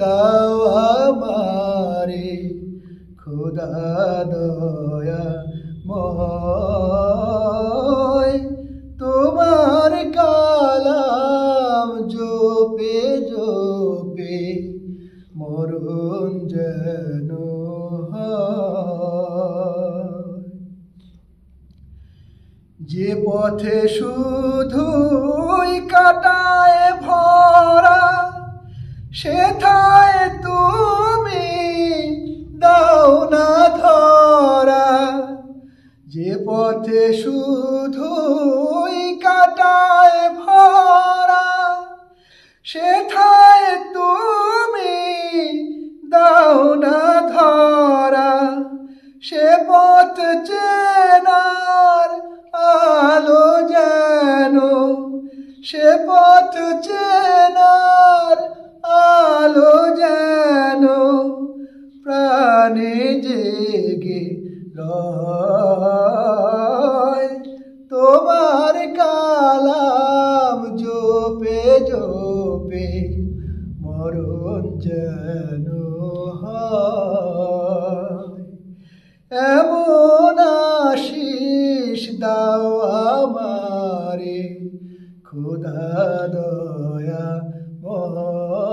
দাও আমারে, খুদা দয়া ময় তোমার কালাম জোপে জোপে মরুন যেন যে পথে শুধুই কাটায় ভরা সেথায় তুমি দাও না ধরা। যে পথে শুধুই কাটায় ভরা সেথায় রয় তোমার কালাম জোপে জোপে মরণ যেন এমন আশিস দাও আমারে খুদা দয়া ময়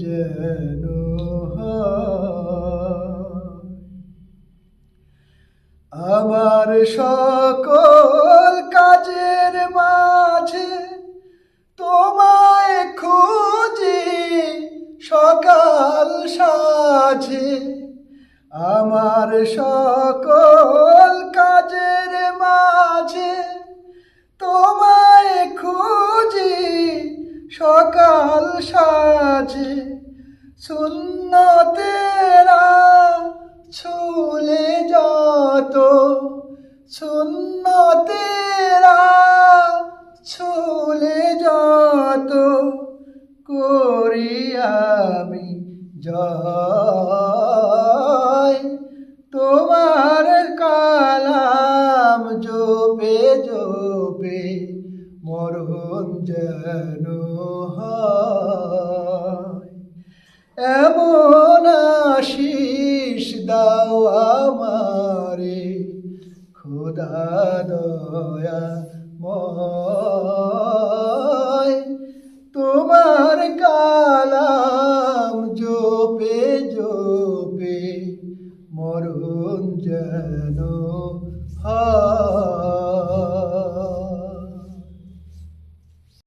যেন আমার সকল কাজের মাঝে তোমায় খুঁজি সকাল সাঝে। আমার সকল কাজের সকাল সাজে শূন্য তেরা ছুলে যত শূন্য তেরা ছুলে যত করি আমি জয়। তোমার কালাম জোপে জোপে মরণ যেন এমন আশিস দাও আমারে, খুদা দয়া ময়। তোমার কালাম জোপে জোপে মরণ যেন